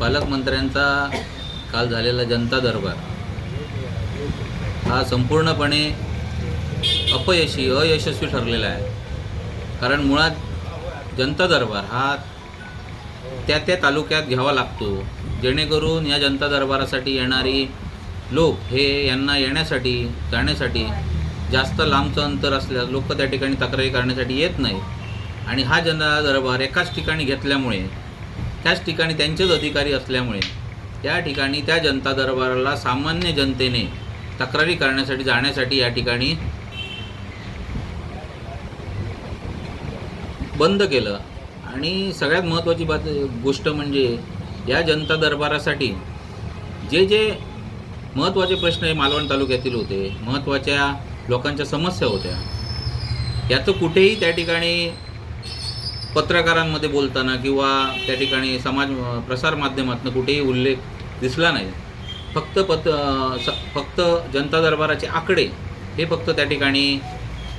पालकमंत्र्यांचा काल झालेला जनता दरबार. हा संपूर्णपणे अपयशी अयशस्वी ठरलेला आहे. कारण मुळात जनता दरबार हा त्या त्या तालुक्यात घ्यावा लागतो. जेणेकरून या जनता दरबारासाठी येणारी लोक हे यांना येण्यासाठी जाण्यासाठी जास्त लांबचं अंतर असल्यास लोक त्या ठिकाणी तक्रारी करण्यासाठी येत नाही आणि हा जनता दरबार एकाच ठिकाणी घेतल्यामुळे त्याच ठिकाणी त्यांचेच अधिकारी असल्यामुळे त्या ठिकाणी त्या जनता दरबाराला सामान्य जनतेने तक्रारी करण्यासाठी जाण्यासाठी या ठिकाणी बंद केलं. आणि सगळ्यात महत्त्वाची बात गोष्ट म्हणजे या जनता दरबारासाठी जे जे महत्त्वाचे प्रश्न हे मालवण तालुक्यातील होते महत्त्वाच्या लोकांच्या समस्या होत्या याचं कुठेही त्या ठिकाणी पत्रकारांमध्ये बोलताना किंवा त्या ठिकाणी समाज प्रसारमाध्यमातून कुठेही उल्लेख दिसला नाही. फक्त पत स फक्त जनता दरबाराचे आकडे हे फक्त त्या ठिकाणी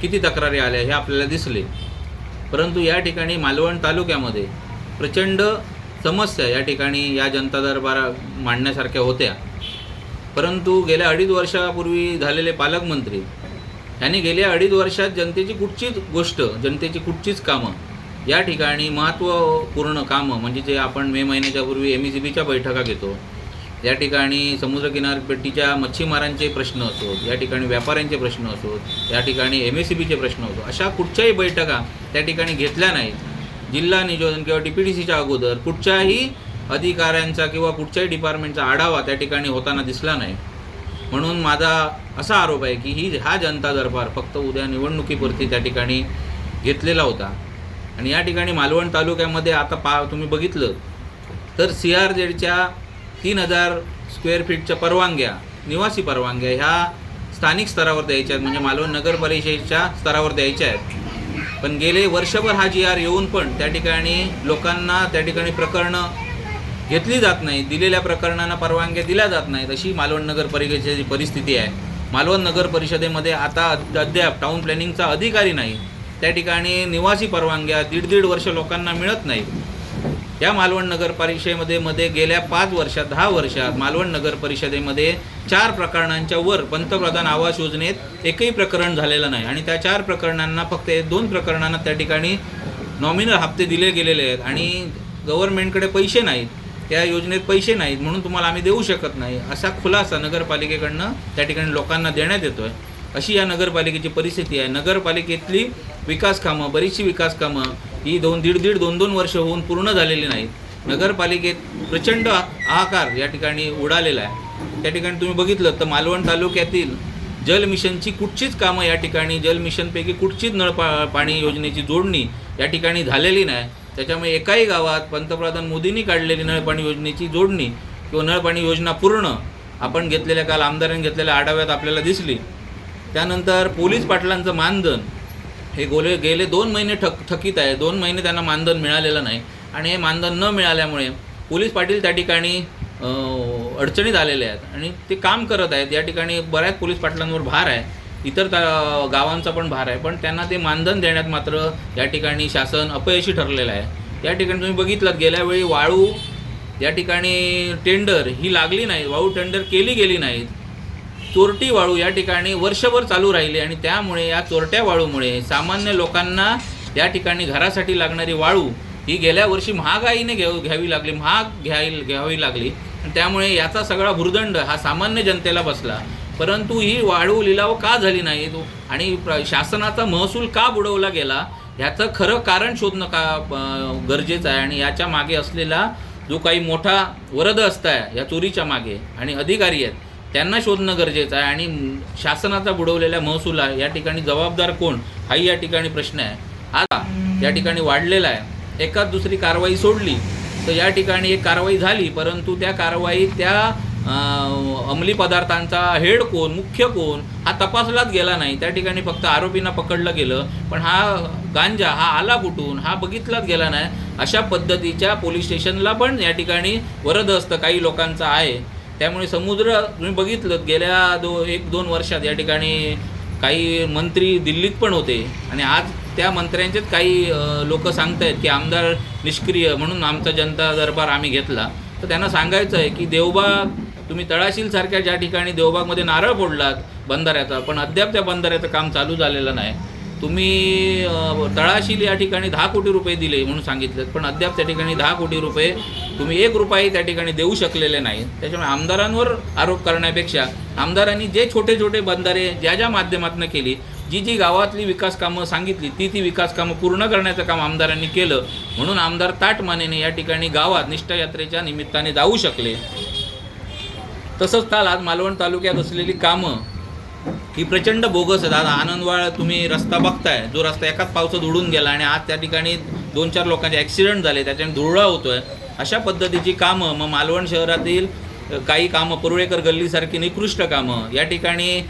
किती तक्रारी आल्या हे आपल्याला दिसले. परंतु या ठिकाणी मालवण तालुक्यामध्ये प्रचंड समस्या या ठिकाणी या जनता दरबारा मांडण्यासारख्या होत्या. परंतु गेल्या अडीच वर्षापूर्वी झालेले पालकमंत्री यांनी गेल्या अडीच वर्षात जनतेची कुठचीच गोष्ट जनतेची कुठचीच कामं या ठिकाणी महत्त्वपूर्ण कामं म्हणजे जे आपण मे महिन्याच्या पूर्वी एम ई सी बीच्या बैठका घेतो या ठिकाणी समुद्रकिनारपट्टीच्या मच्छीमारांचे प्रश्न असोत या ठिकाणी व्यापाऱ्यांचे प्रश्न असोत या ठिकाणी एम एस सी बीचे प्रश्न असो अशा कुठच्याही बैठका त्या ठिकाणी घेतल्या नाहीत. जिल्हा नियोजन किंवा डी पी डी सीच्या अगोदर कुठच्याही अधिकाऱ्यांचा किंवा कुठच्याही डिपार्टमेंटचा आढावा त्या ठिकाणी होताना दिसला नाही. म्हणून माझा असा आरोप आहे की ही हा जनता दरबार फक्त उद्या निवडणुकीपुरती त्या ठिकाणी घेतलेला होता. आणि या ठिकाणी मालवण तालुक्यामध्ये आता पा तुम्ही बघितलं तर सी आर जेडच्या तीन हजार स्क्वेअर फीटच्या परवानग्या निवासी परवानग्या ह्या स्थानिक स्तरावर द्यायच्या आहेत. म्हणजे मालवण नगर परिषदेच्या स्तरावर द्यायच्या आहेत. पण गेले वर्षभर हा जी आर येऊन पण त्या ठिकाणी लोकांना त्या ठिकाणी प्रकरणं घेतली जात नाही दिलेल्या प्रकरणांना परवानग्या दिल्या जात नाहीत. अशी मालवण नगर परिषदेची परिस्थिती आहे. मालवण नगर परिषदेमध्ये आता अद्याप टाऊन प्लॅनिंगचा अधिकारी नाही. त्या ठिकाणी निवासी परवानग्या दीड दीड वर्ष लोकांना मिळत नाहीत. या मालवण नगर परिषदेमध्ये मध्ये गेल्या पाच वर्षात दहा वर्षात मालवण नगर परिषदेमध्ये चार प्रकरणांच्या वर पंतप्रधान आवास योजनेत एकही प्रकरण झालेलं नाही. आणि त्या चार प्रकरणांना फक्त दोन प्रकरणांना त्या ठिकाणी नॉमिनल हप्ते दिले गेलेले आहेत. आणि गव्हर्नमेंटकडे पैसे नाहीत. त्या योजनेत पैसे नाहीत. म्हणून तुम्हाला आम्ही देऊ शकत नाही. असा खुलासा नगरपालिकेकडनं त्या ठिकाणी लोकांना देण्यात येतो आहे अशी या नगरपालिकेची परिस्थिती आहे. नगरपालिकेतली विकास कामं बरीचशी विकास कामं ही दोन दीड दीड दोन दोन वर्ष होऊन पूर्ण झालेली नाहीत. नगरपालिकेत प्रचंड हाहाकार या ठिकाणी उडालेला आहे. त्या ठिकाणी तुम्ही बघितलं तर मालवण तालुक्यातील जल मिशनची कुठचीच कामं या ठिकाणी जल मिशनपैकी कुठचीच नळपा पाणी योजनेची जोडणी या ठिकाणी झालेली नाही. त्याच्यामुळे एकाही गावात पंतप्रधान मोदींनी काढलेली नळपाणी योजनेची जोडणी किंवा नळपाणी योजना पूर्ण आपण घेतलेल्या काल आमदारांनी घेतलेल्या आढाव्यात आपल्याला दिसली. त्यानंतर पोलीस पाटलांचं मानधन. हे गोले गेले दोन महिने ठक थकीत आहे. दोन महिने त्यांना मानधन मिळालेलं नाही. आणि हे मानधन न मिळाल्यामुळे पोलीस पाटील त्या ठिकाणी अडचणीत आलेले आहेत. आणि ते काम करत आहेत. या ठिकाणी बऱ्याच पोलीस पाटलांवर भार आहे. इतर ता गावांचा पण भार आहे. पण त्यांना ते मानधन देण्यात मात्र या ठिकाणी शासन अपयशी ठरलेलं आहे. या ठिकाणी तुम्ही बघितलं गेल्या वेळी वाळू या ठिकाणी टेंडर ही लागली नाही वाळू टेंडर केली गेली नाहीत. चोरटी वाळू या ठिकाणी वर्षभर चालू राहिली आणि त्यामुळे या चोरट्या वाळूमुळे सामान्य लोकांना या ठिकाणी घरासाठी लागणारी वाळू ही गेल्या वर्षी महागाईने घेऊ घ्यावी लागली महाग घ्यावी घ्यावी लागली. आणि त्यामुळे याचा सगळा भुर्दंड हा सामान्य जनतेला बसला. परंतु ही वाळू लिलाव का झाली नाही? आणि प्र- शासनाचा महसूल का बुडवला गेला? ह्याचं खरं कारण शोधणं का गरजेचं आहे? आणि याच्या मागे असलेला जो काही मोठा वरद असताय या चोरीच्या मागे आणि अधिकारी आहेत त्यांना शोधणं गरजेचं आहे आणि शासनाचा बुडवलेल्या महसूल आहे या ठिकाणी जबाबदार कोण हाही या ठिकाणी प्रश्न आहे. आता या ठिकाणी वाढलेला आहे. एकाच दुसरी कारवाई सोडली तर या ठिकाणी एक कारवाई झाली परंतु त्या कारवाई त्या अंमली पदार्थांचा हेड कोण मुख्य कोण हा तपासलाच गेला नाही. त्या ठिकाणी फक्त आरोपींना पकडलं गेलं पण हा गांजा हा आला कुठून हा बघितलाच गेला नाही. अशा पद्धतीच्या पोलीस स्टेशनला पण या ठिकाणी वरद असतं काही लोकांचा आहे. त्यामुळे समुद्र तुम्ही बघितलं गेल्या दो एक दोन वर्षात या ठिकाणी काही मंत्री दिल्लीत पण होते. आणि आज त्या मंत्र्यांचेच काही लोक सांगत आहेत की आमदार निष्क्रिय म्हणून आमचा जनता दरबार आम्ही घेतला. तर त्यांना सांगायचं आहे की देवबाग तुम्ही तळाशीलसारख्या ज्या ठिकाणी देवबागमध्ये नारळ फोडलात बंधाऱ्याचा पण अद्याप त्या बंधाऱ्याचं काम चालू झालेलं नाही. तुम्ही तळाशील या ठिकाणी दहा कोटी रुपये दिले म्हणून सांगितलं पण अद्याप त्या ठिकाणी दहा कोटी रुपये तुम्ही एक रुपयाही त्या ठिकाणी देऊ शकलेले नाही. त्याच्यामुळे आमदारांवर आरोप करण्यापेक्षा आमदारांनी जे छोटे छोटे बंधारे ज्या ज्या माध्यमातून केली जी जी गावातली विकास कामं सांगितली ती ती विकास कामं पूर्ण करण्याचं काम आमदारांनी केलं म्हणून आमदार ताट मानेने या ठिकाणी गावात निष्ठायात्रेच्या निमित्ताने जाऊ शकले. तसंच काल आज मालवण तालुक्यात असलेली कामं ही प्रचंड बोगस आहेत आज आनंदवाळ तुम्ही रस्ता बघताय. जो रस्ता एकाच पावसात उडून गेला आणि आज त्या ठिकाणी दोन चार लोकांचे ॲक्सिडेंट झाले त्याच्याने धुरळा होतोय. अशा पद्धतीची कामं मग मालवण शहरातील काही कामं परुळेकर गल्लीसारखी निकृष्ट कामं या ठिकाणी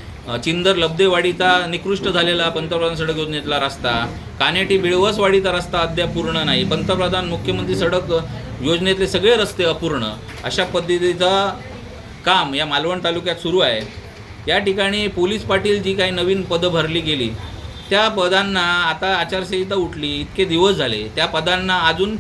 चिंदर लब्धेवाडीचा निकृष्ट झालेला पंतप्रधान सडक योजनेतला रस्ता कानेटी बिळवसवाडीचा रस्ता अद्याप पूर्ण नाही. पंतप्रधान मुख्यमंत्री सडक योजनेतले सगळे रस्ते अपूर्ण. अशा पद्धतीचा काम या मालवण तालुक्यात सुरू आहे. या ठिकाणी पोलीस पाटील जी काही नवीन पदं भरली गेली त्या पदांना आता आचारसंहिता उठली इतके दिवस झाले त्या पदांना अजून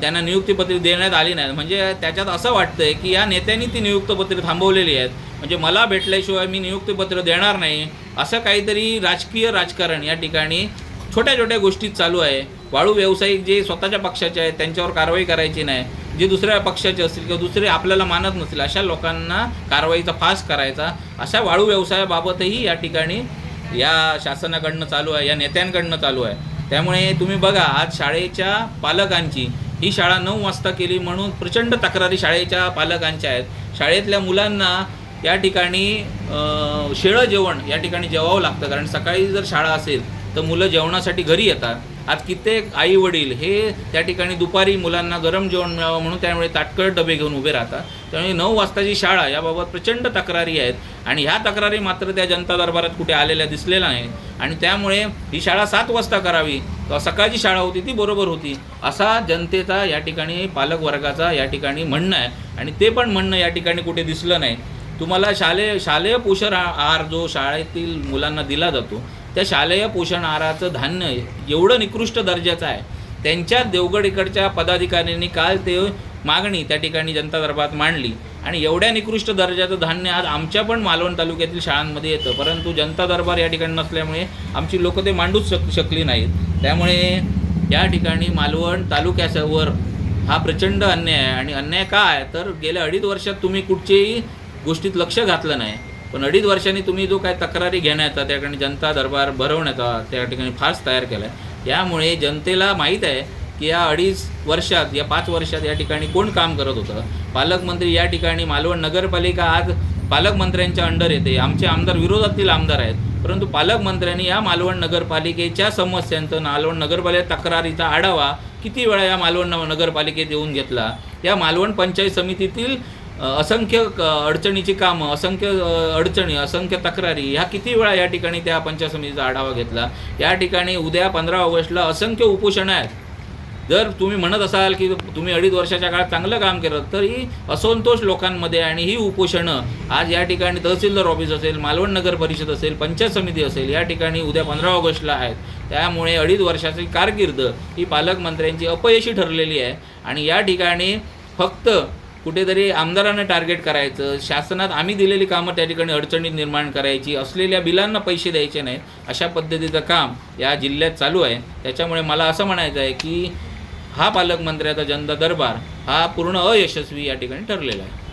त्यांना नियुक्तीपत्रे देण्यात आली नाही. म्हणजे त्याच्यात असं वाटतंय की या नेत्यांनी ती नियुक्तपत्रे थांबवलेली आहेत. म्हणजे मला भेटल्याशिवाय मी नियुक्तीपत्र देणार नाही. असं काहीतरी राजकीय राजकारण या ठिकाणी छोट्या छोट्या गोष्टीत चालू आहे. वाळू व्यावसायिक जे स्वतःच्या पक्षाचे आहेत त्यांच्यावर कारवाई करायची नाही. जे दुसऱ्या पक्षाचे असतील किंवा दुसरे आपल्याला मानत नसतील अशा लोकांना कारवाईचा फास करायचा. अशा वाळू व्यवसायाबाबतही या ठिकाणी या शासनाकडनं चालू आहे या नेत्यांकडनं चालू आहे. त्यामुळे तुम्ही बघा आज शाळेच्या पालकांची ही शाळा नऊ वाजता केली म्हणून प्रचंड तक्रारी शाळेच्या पालकांच्या आहेत. शाळेतल्या मुलांना या ठिकाणी शेळं जेवण या ठिकाणी जेवावं लागतं. कारण सकाळी जर शाळा असेल तर मुलं जेवणासाठी घरी येतात. आज कित्येक आई वडील हे त्या ठिकाणी दुपारी मुलांना गरम जेवण मिळावं म्हणून त्यामुळे ताटकळ डबे घेऊन उभे राहतात. त्यामुळे नऊ वाजताची शाळा याबाबत प्रचंड तक्रारी आहेत आणि ह्या तक्रारी मात्र त्या जनता दरबारात कुठे आलेल्या दिसलेल्या नाही आणि त्यामुळे ही शाळा सात वाजता करावी. किंवा सकाळची शाळा होती ती बरोबर होती. असा जनतेचा या ठिकाणी पालक वर्गाचा या ठिकाणी म्हणणं आहे. आणि ते पण म्हणणं या ठिकाणी कुठे दिसलं नाही. तुम्हाला शालेय शालेय पोषण आहार जो शाळेतील मुलांना दिला जातो त्या शालेय पोषण आहाराचं धान्य एवढं निकृष्ट दर्जाचं आहे. त्यांच्या देवगड इकडच्या पदाधिकाऱ्यांनी काल ते मागणी त्या ठिकाणी जनता दरबारात मांडली. आणि एवढ्या निकृष्ट दर्जाचं धान्य आज आमच्या पण मालवण तालुक्यातील शाळांमध्ये येतं. परंतु जनता दरबार या ठिकाणी नसल्यामुळे आमची लोकं ते मांडूच शक शकली नाहीत. त्यामुळे या ठिकाणी मालवण तालुक्याच्यावर हा प्रचंड अन्याय आहे. आणि अन्याय का आहे? तर गेल्या अडीच वर्षात तुम्ही कुठचेही गोष्टीत लक्ष घातलं नाही. पण अडीच वर्षांनी तुम्ही जो काय तक्रारी घेण्याचा त्या ठिकाणी जनता दरबार भरवण्याचा त्या ठिकाणी फास तयार केला आहे यामुळे जनतेला माहीत आहे की या अडीच वर्षात या पाच वर्षात या ठिकाणी कोण काम करत होतं? पालकमंत्री या ठिकाणी मालवण नगरपालिका आज पालकमंत्र्यांच्या अंडर येते. आमचे आमदार विरोधातील आमदार आहेत. परंतु पालकमंत्र्यांनी या मालवण नगरपालिकेच्या समस्यांचं मालवण नगरपालिका तक्रारीचा आढावा किती वेळा या मालवण नगरपालिकेत येऊन घेतला? या मालवण पंचायत समितीतील असंख्य क- अडचणीची कामं असंख्य अडचणी असंख्य तक्रारी ह्या किती वेळा या ठिकाणी त्या पंचायत समितीचा आढावा घेतला? या ठिकाणी उद्या पंधरा ऑगस्टला असंख्य उपोषणं आहेत. जर तुम्ही म्हणत असाल की तुम्ही अडीच वर्षाच्या काळात चांगलं काम केलं तर ही असंतोष लोकांमध्ये आणि ही उपोषणं आज या ठिकाणी तहसीलदार ऑफिस असेल मालवण नगर परिषद असेल पंचायत समिती असेल या ठिकाणी उद्या पंधरा ऑगस्टला आहेत. त्यामुळे अडीच वर्षाची कारकीर्द ही पालकमंत्र्यांची अपयशी ठरलेली आहे. आणि या ठिकाणी फक्त कुठेतरी आमदारांना टार्गेट करायचं शासनात आम्ही दिलेली कामं त्या ठिकाणी अडचणीत निर्माण करायची असलेल्या बिलांना पैसे द्यायचे नाहीत अशा पद्धतीचं काम या जिल्ह्यात चालू आहे. त्याच्यामुळे मला असं म्हणायचं आहे की हा पालकमंत्र्याचा जनता दरबार हा पूर्ण अयशस्वी या ठिकाणी ठरलेला आहे.